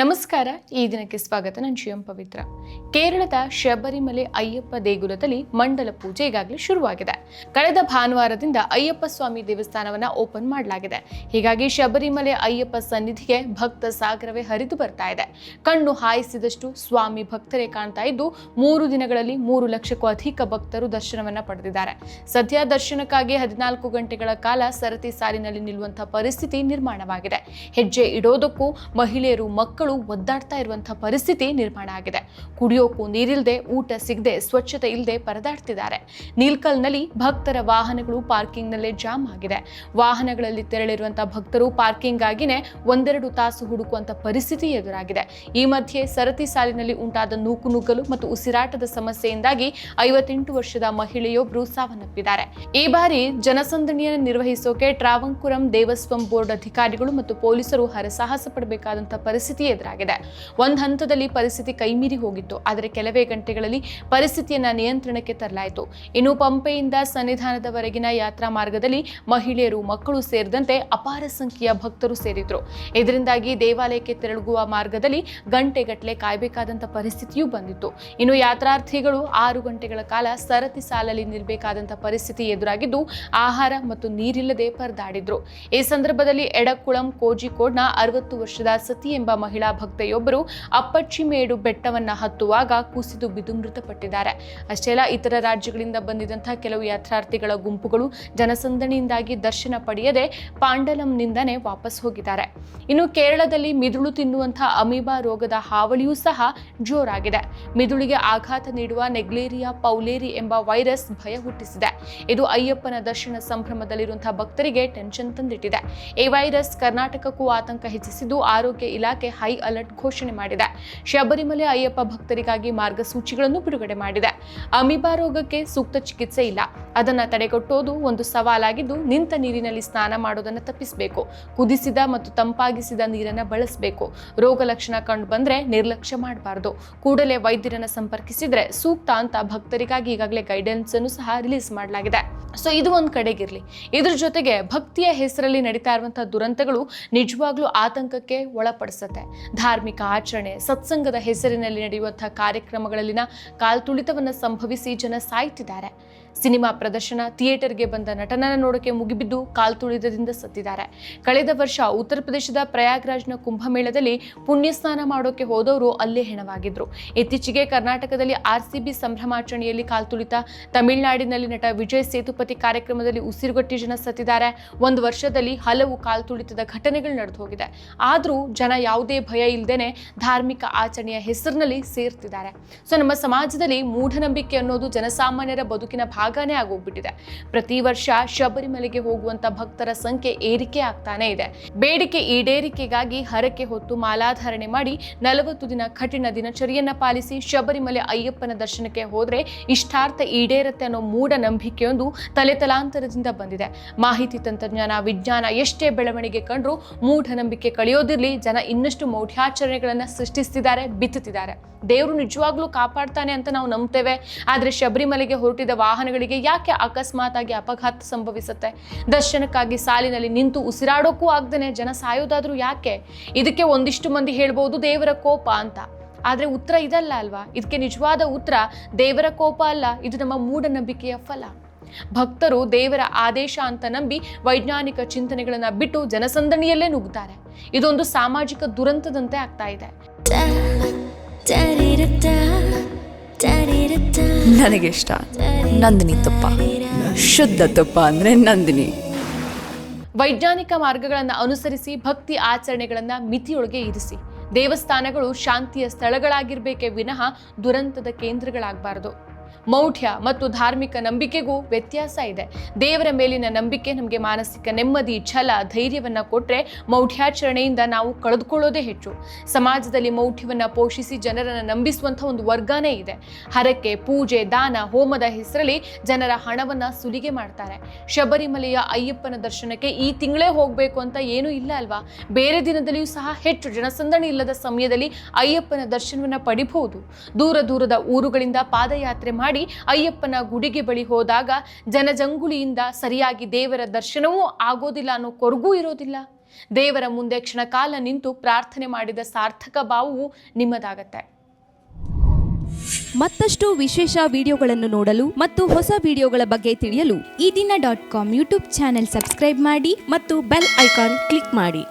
ನಮಸ್ಕಾರ, ಈ ದಿನಕ್ಕೆ ಸ್ವಾಗತ. ನಾನು ಶಿವಂ ಪವಿತ್ರ. ಕೇರಳದ ಶಬರಿಮಲೆ ಅಯ್ಯಪ್ಪ ದೇಗುಲದಲ್ಲಿ ಮಂಡಲ ಪೂಜೆ ಈಗಾಗಲೇ ಶುರುವಾಗಿದೆ. ಕಳೆದ ಭಾನುವಾರದಿಂದ ಅಯ್ಯಪ್ಪ ಸ್ವಾಮಿ ದೇವಸ್ಥಾನವನ್ನ ಓಪನ್ ಮಾಡಲಾಗಿದೆ. ಹೀಗಾಗಿ ಶಬರಿಮಲೆ ಅಯ್ಯಪ್ಪ ಸನ್ನಿಧಿಗೆ ಭಕ್ತ ಸಾಗರವೇ ಹರಿದು ಬರ್ತಾ ಇದೆ. ಕಣ್ಣು ಹಾಯಿಸಿದಷ್ಟು ಸ್ವಾಮಿ ಭಕ್ತರೇ ಕಾಣ್ತಾ ಇದ್ದು, ಮೂರು ದಿನಗಳಲ್ಲಿ ಮೂರು ಲಕ್ಷಕ್ಕೂ ಅಧಿಕ ಭಕ್ತರು ದರ್ಶನವನ್ನ ಪಡೆದಿದ್ದಾರೆ. ಸದ್ಯ ದರ್ಶನಕ್ಕಾಗಿ ಹದಿನಾಲ್ಕು ಗಂಟೆಗಳ ಕಾಲ ಸರತಿ ಸಾಲಿನಲ್ಲಿ ನಿಲ್ಲುವಂತಹ ಪರಿಸ್ಥಿತಿ ನಿರ್ಮಾಣವಾಗಿದೆ. ಹೆಜ್ಜೆ ಇಡೋದಕ್ಕೂ ಮಹಿಳೆಯರು, ಮಕ್ಕಳು ಒದ್ದಾಡ್ತಾ ಇರುವಂತಹ ಪರಿಸ್ಥಿತಿ ನಿರ್ಮಾಣ ಆಗಿದೆ. ಕುಡಿಯೋಕ್ಕೂ ನೀರಿಲ್ಲದೆ ಊಟ ಸಿಗದೆ, ಸ್ವಚ್ಛತೆ ಇಲ್ಲದೆ ಪರದಾಡ್ತಿದ್ದಾರೆ. ನೀಲ್ಕಲ್ನಲ್ಲಿ ಭಕ್ತರ ವಾಹನಗಳು ಪಾರ್ಕಿಂಗ್ನಲ್ಲೇ ಜಾಮ್ ಆಗಿದೆ. ವಾಹನಗಳಲ್ಲಿ ತೆರಳಿರುವಂತಹ ಭಕ್ತರು ಪಾರ್ಕಿಂಗ್ ಆಗಿನೇ ಒಂದೆರಡು ತಾಸು ಹುಡುಕುವಂತ ಪರಿಸ್ಥಿತಿ ಎದುರಾಗಿದೆ. ಈ ಮಧ್ಯೆ ಸರತಿ ಸಾಲಿನಲ್ಲಿ ಉಂಟಾದ ನೂಕುನುಗ್ಗಲು ಮತ್ತು ಉಸಿರಾಟದ ಸಮಸ್ಯೆಯಿಂದಾಗಿ ಐವತ್ತೆಂಟು ವರ್ಷದ ಮಹಿಳೆಯೊಬ್ಬರು ಸಾವನ್ನಪ್ಪಿದ್ದಾರೆ. ಈ ಬಾರಿ ಜನಸಂದಣಿಯನ್ನು ನಿರ್ವಹಿಸೋಕೆ ಟ್ರಾವಂಕುರಂ ದೇವಸ್ವಂ ಬೋರ್ಡ್ ಅಧಿಕಾರಿಗಳು ಮತ್ತು ಪೊಲೀಸರು ಹರಸಾಹಸ ಪಡಬೇಕಾದಂತಹ ಪರಿಸ್ಥಿತಿ ಎದುರಾಗಿದೆ. ಒಂದ್ ಹಂತದಲ್ಲಿ ಪರಿಸ್ಥಿತಿ ಕೈಮೀರಿ ಹೋಗಿತ್ತು. ಆದರೆ ಕೆಲವೇ ಗಂಟೆಗಳಲ್ಲಿ ಪರಿಸ್ಥಿತಿಯನ್ನ ನಿಯಂತ್ರಣಕ್ಕೆ ತರಲಾಯಿತು. ಇನ್ನು ಪಂಪೆಯಿಂದ ಸನ್ನಿಧಾನದವರೆಗಿನ ಯಾತ್ರಾ ಮಾರ್ಗದಲ್ಲಿ ಮಹಿಳೆಯರು, ಮಕ್ಕಳು ಸೇರಿದಂತೆ ಅಪಾರ ಸಂಖ್ಯೆಯ ಭಕ್ತರು ಸೇರಿದ್ರು. ಇದರಿಂದಾಗಿ ದೇವಾಲಯಕ್ಕೆ ತೆರಳುವ ಮಾರ್ಗದಲ್ಲಿ ಗಂಟೆಗಟ್ಟಲೆ ಕಾಯಬೇಕಾದಂತ ಪರಿಸ್ಥಿತಿಯೂ ಬಂದಿತ್ತು. ಇನ್ನು ಯಾತ್ರಾರ್ಥಿಗಳು ಆರು ಗಂಟೆಗಳ ಕಾಲ ಸರತಿ ಸಾಲಲ್ಲಿ ನಿಲ್ಲಬೇಕಾದಂಥ ಪರಿಸ್ಥಿತಿ ಎದುರಾಗಿದ್ದು, ಆಹಾರ ಮತ್ತು ನೀರಿಲ್ಲದೆ ಪರದಾಡಿದ್ರು. ಈ ಸಂದರ್ಭದಲ್ಲಿ ಎಡಕುಳಂ, ಕೋಜಿಕೋಡ್ನ ಅರವತ್ತು ವರ್ಷದ ಸತಿ ಎಂಬ ಮಹಿಳಾ ಭಕ್ತೆಯೊಬ್ಬರು ಅಪ್ಪಚ್ಚಿಮೇಡು ಬೆಟ್ಟವನ್ನ ಹತ್ತುವಾಗ ಕುಸಿದು ಬಿದ್ದು ಮೃತಪಟ್ಟಿದ್ದಾರೆ. ಅಷ್ಟೇ ಅಲ್ಲ, ಇತರ ರಾಜ್ಯಗಳಿಂದ ಬಂದಿದಂತಹ ಕೆಲವು ಯಾತ್ರಾರ್ಥಿಗಳ ಗುಂಪುಗಳು ಜನಸಂದಣಿಯಿಂದಾಗಿ ದರ್ಶನ ಪಡೆಯದೆ ಪಾಂಡಲಂನಿಂದನೇ ವಾಪಸ್ ಹೋಗಿದ್ದಾರೆ. ಇನ್ನು ಕೇರಳದಲ್ಲಿ ಮಿದುಳು ತಿನ್ನುವಂತಹ ಅಮೀಬಾ ರೋಗದ ಹಾವಳಿಯೂ ಸಹ ಜೋರಾಗಿದೆ. ಮಿದುಳಿಗೆ ಆಘಾತ ನೀಡುವ ನೆಗ್ಲೇರಿಯಾ ಪೌಲೇರಿ ಎಂಬ ವೈರಸ್ ಭಯ ಹುಟ್ಟಿಸಿದೆ. ಇದು ಅಯ್ಯಪ್ಪನ ದರ್ಶನ ಸಂಭ್ರಮದಲ್ಲಿರುವಂತಹ ಭಕ್ತರಿಗೆ ಟೆನ್ಷನ್ ತಂದಿಟ್ಟಿದೆ. ಈ ವೈರಸ್ ಕರ್ನಾಟಕಕ್ಕೂ ಆತಂಕ ಹೆಚ್ಚಿಸಿದ್ದು ಆರೋಗ್ಯ ಇಲಾಖೆ ಅಲರ್ಟ್ ಘೋಷಣೆ ಮಾಡಿದೆ. ಶಬರಿಮಲೆ ಅಯ್ಯಪ್ಪ ಭಕ್ತರಿಗಾಗಿ ಮಾರ್ಗಸೂಚಿಗಳನ್ನು ಬಿಡುಗಡೆ ಮಾಡಿದೆ. ಅಮಿಬಾ ರೋಗಕ್ಕೆ ಸೂಕ್ತ ಚಿಕಿತ್ಸೆ ಇಲ್ಲ. ಅದನ್ನು ತಡೆಗಟ್ಟೋದು ಒಂದು ಸವಾಲಾಗಿದ್ದು ನಿಂತ ನೀರಿನಲ್ಲಿ ಸ್ನಾನ ಮಾಡೋದನ್ನು ತಪ್ಪಿಸಬೇಕು. ಕುದಿಸಿದ ಮತ್ತು ತಂಪಾಗಿಸಿದ ನೀರನ್ನು ಬಳಸಬೇಕು. ರೋಗ ಲಕ್ಷಣ ಕಂಡು ಬಂದರೆ ನಿರ್ಲಕ್ಷ್ಯ ಮಾಡಬಾರದು. ಕೂಡಲೇ ವೈದ್ಯರನ್ನು ಸಂಪರ್ಕಿಸಿದರೆ ಸೂಕ್ತ ಅಂತ ಭಕ್ತರಿಗಾಗಿ ಈಗಾಗಲೇ ಗೈಡೆನ್ಸ್ ಅನ್ನು ಸಹ ರಿಲೀಸ್ ಮಾಡಲಾಗಿದೆ. ಸೊ ಇದು ಒಂದು ಕಡೆಗಿರಲಿ. ಇದ್ರ ಜೊತೆಗೆ ಭಕ್ತಿಯ ಹೆಸರಲ್ಲಿ ನಡೀತಾ ಇರುವಂಥ ದುರಂತಗಳು ನಿಜವಾಗ್ಲೂ ಆತಂಕಕ್ಕೆ ಒಳಪಡಿಸುತ್ತೆ. ಧಾರ್ಮಿಕ ಆಚರಣೆ, ಸತ್ಸಂಗದ ಹೆಸರಿನಲ್ಲಿ ನಡೆಯುವಂತಹ ಕಾರ್ಯಕ್ರಮಗಳಲ್ಲಿನ ಕಾಲ್ತುಳಿತವನ್ನ ಸಂಭವಿಸಿ ಜನ ಸಾಯ್ತಿದ್ದಾರೆ. ಸಿನಿಮಾ ಪ್ರದರ್ಶನ, ಥಿಯೇಟರ್ಗೆ ಬಂದ ನಟನನ್ನ ನೋಡೋಕೆ ಮುಗಿಬಿದ್ದು ಕಾಲ್ತುಳಿತದಿಂದ ಸತ್ತಿದ್ದಾರೆ. ಕಳೆದ ವರ್ಷ ಉತ್ತರ ಪ್ರದೇಶದ ಪ್ರಯಾಗ್ರಾಜ್ನ ಕುಂಭಮೇಳದಲ್ಲಿ ಪುಣ್ಯ ಸ್ನಾನ ಮಾಡೋಕೆ ಹೋದವರು ಅಲ್ಲೇ ಹೆಣವಾಗಿದ್ರು. ಇತ್ತೀಚೆಗೆ ಕರ್ನಾಟಕದಲ್ಲಿ ಆರ್ ಸಿ ಬಿ ಸಂಭ್ರಮಾಚರಣೆಯಲ್ಲಿ ಕಾಲ್ತುಳಿತ ತಮಿಳುನಾಡಿನಲ್ಲಿ ನಟ ವಿಜಯ್ ಸೇತುಪತಿ ಕಾರ್ಯಕ್ರಮದಲ್ಲಿ ಉಸಿರುಗಟ್ಟಿ ಜನ ಸತ್ತಿದ್ದಾರೆ. ಒಂದು ವರ್ಷದಲ್ಲಿ ಹಲವು ಕಾಲ್ತುಳಿತದ ಘಟನೆಗಳು ನಡೆದು ಹೋಗಿದೆ ಆದರೂ ಜನ ಯಾವುದೇ ಭಯ ಇಲ್ಲದೇನೆ ಧಾರ್ಮಿಕ ಆಚರಣೆಯ ಹೆಸರಿನಲ್ಲಿ ಸೇರ್ತಿದ್ದಾರೆ. ಸೊ, ನಮ್ಮ ಸಮಾಜದಲ್ಲಿ ಮೂಢನಂಬಿಕೆ ಅನ್ನೋದು ಜನಸಾಮಾನ್ಯರ ಬದುಕಿನ ಭಾಗನೇ ಆಗೋಗ್ಬಿಟ್ಟಿದೆ. ಪ್ರತಿ ವರ್ಷ ಶಬರಿಮಲೆಗೆ ಹೋಗುವಂತ ಭಕ್ತರ ಸಂಖ್ಯೆ ಏರಿಕೆ ಆಗ್ತಾನೆ ಇದೆ. ಬೇಡಿಕೆ ಈಡೇರಿಕೆಗಾಗಿ ಹರಕೆ ಹೊತ್ತು ಮಾಲಾಧಾರಣೆ ಮಾಡಿ ನಲವತ್ತು ದಿನ ಕಠಿಣ ದಿನಚರಿಯನ್ನ ಪಾಲಿಸಿ ಶಬರಿಮಲೆ ಅಯ್ಯಪ್ಪನ ದರ್ಶನಕ್ಕೆ ಹೋದ್ರೆ ಇಷ್ಟಾರ್ಥ ಈಡೇರತ್ತೆ ಅನ್ನೋ ಮೂಢನಂಬಿಕೆಯೊಂದು ತಲೆತಲಾಂತರದಿಂದ ಬಂದಿದೆ. ಮಾಹಿತಿ ತಂತ್ರಜ್ಞಾನ, ವಿಜ್ಞಾನ ಎಷ್ಟೇ ಬೆಳವಣಿಗೆ ಕಂಡ್ರು ಮೂಢನಂಬಿಕೆ ಕಳೆಯೋದಿರ್ಲಿ, ಜನ ಇನ್ನಷ್ಟು ಮೌಢ್ಯಾಚರಣೆಗಳನ್ನ ಸೃಷ್ಟಿಸ್ತಿದ್ದಾರೆ, ಬಿತ್ತುತ್ತಿದ್ದಾರೆ. ದೇವರು ನಿಜವಾಗ್ಲೂ ಕಾಪಾಡ್ತಾನೆ ಅಂತ ನಾವು ನಂಬ್ತೇವೆ. ಆದರೆ ಶಬರಿಮಲೆಗೆ ಹೊರಟಿದ ವಾಹನಗಳಿಗೆ ಯಾಕೆ ಅಕಸ್ಮಾತ್ ಆಗಿ ಅಪಘಾತ ಸಂಭವಿಸುತ್ತೆ? ದರ್ಶನಕ್ಕಾಗಿ ಸಾಲಿನಲ್ಲಿ ನಿಂತು ಉಸಿರಾಡೋಕ್ಕೂ ಆಗ್ದೇನೆ ಜನ ಸಾಯೋದಾದ್ರೂ ಯಾಕೆ? ಇದಕ್ಕೆ ಒಂದಿಷ್ಟು ಮಂದಿ ಹೇಳ್ಬೋದು ದೇವರ ಕೋಪ ಅಂತ. ಆದರೆ ಉತ್ತರ ಇದಲ್ಲ ಅಲ್ವಾ? ಇದಕ್ಕೆ ನಿಜವಾದ ಉತ್ತರ ದೇವರ ಕೋಪ ಅಲ್ಲ. ಇದು ನಮ್ಮ ಮೂಢನಂಬಿಕೆಯ ಫಲ. ಭಕ್ತರು ದೇವರ ಆದೇಶ ಅಂತ ನಂಬಿ ವೈಜ್ಞಾನಿಕ ಚಿಂತನೆಗಳನ್ನ ಬಿಟ್ಟು ಜನಸಂದಣಿಯಲ್ಲೇ ನುಗ್ತಾರೆ. ಇದೊಂದು ಸಾಮಾಜಿಕ ದುರಂತದಂತೆ ಆಗ್ತಾ ಇದೆ. ನನಗೆ ಇಷ್ಟ ನಂದಿನಿ ತುಪ್ಪ. ಶುದ್ಧ ತುಪ್ಪ ಅಂದ್ರೆ ನಂದಿನಿ. ವೈಜ್ಞಾನಿಕ ಮಾರ್ಗಗಳನ್ನು ಅನುಸರಿಸಿ ಭಕ್ತಿ ಆಚರಣೆಗಳನ್ನ ಮಿತಿಯೊಳಗೆ ಇರಿಸಿ. ದೇವಸ್ಥಾನಗಳು ಶಾಂತಿಯ ಸ್ಥಳಗಳಾಗಿರಬೇಕೆ ವಿನಃ ದುರಂತದ ಕೇಂದ್ರಗಳಾಗಬಾರದು. ಮೌಢ್ಯ ಮತ್ತು ಧಾರ್ಮಿಕ ನಂಬಿಕೆಗೂ ವ್ಯತ್ಯಾಸ ಇದೆ. ದೇವರ ಮೇಲಿನ ನಂಬಿಕೆ ನಮಗೆ ಮಾನಸಿಕ ನೆಮ್ಮದಿ, ಛಲ, ಧೈರ್ಯವನ್ನು ಕೊಟ್ಟರೆ ಮೌಢ್ಯಾಚರಣೆಯಿಂದ ನಾವು ಕಳೆದುಕೊಳ್ಳೋದೇ ಹೆಚ್ಚು. ಸಮಾಜದಲ್ಲಿ ಮೌಢ್ಯವನ್ನು ಪೋಷಿಸಿ ಜನರನ್ನು ನಂಬಿಸುವಂಥ ಒಂದು ವರ್ಗನೇ ಇದೆ. ಹರಕೆ, ಪೂಜೆ, ದಾನ, ಹೋಮದ ಹೆಸರಲ್ಲಿ ಜನರ ಹಣವನ್ನ ಸುಲಿಗೆ ಮಾಡ್ತಾರೆ. ಶಬರಿಮಲೆಯ ಅಯ್ಯಪ್ಪನ ದರ್ಶನಕ್ಕೆ ಈ ತಿಂಗಳೇ ಹೋಗಬೇಕು ಅಂತ ಏನೂ ಇಲ್ಲ ಅಲ್ವಾ? ಬೇರೆ ದಿನದಲ್ಲಿಯೂ ಸಹ ಹೆಚ್ಚು ಜನಸಂದಣಿ ಇಲ್ಲದ ಸಮಯದಲ್ಲಿ ಅಯ್ಯಪ್ಪನ ದರ್ಶನವನ್ನ ಪಡಿಬಹುದು. ದೂರ ದೂರದ ಊರುಗಳಿಂದ ಪಾದಯಾತ್ರೆ ಮಾಡಿ ಅಯ್ಯಪ್ಪನ ಗುಡಿಗೆ ಬಳಿ ಹೋದಾಗ ಜನಜಂಗುಳಿಯಿಂದ ಸರಿಯಾಗಿ ದೇವರ ದರ್ಶನವೂ ಆಗೋದಿಲ್ಲ ಅನ್ನೋ ಕೊರಗೂ ಇರೋದಿಲ್ಲ. ದೇವರ ಮುಂದೆ ಕ್ಷಣಕಾಲ ನಿಂತು ಪ್ರಾರ್ಥನೆ ಮಾಡಿದ ಸಾರ್ಥಕ ಭಾವವು ನಿಮ್ಮದಾಗತ್ತೆ. ಮತ್ತಷ್ಟು ವಿಶೇಷ ವಿಡಿಯೋಗಳನ್ನು ನೋಡಲು ಮತ್ತು ಹೊಸ ವಿಡಿಯೋಗಳ ಬಗ್ಗೆ ತಿಳಿಯಲು Ee Dina dot com YouTube channel subscribe ಮಾಡಿ ಮತ್ತು ಬೆಲ್ ಐಕಾನ್ ಕ್ಲಿಕ್ ಮಾಡಿ.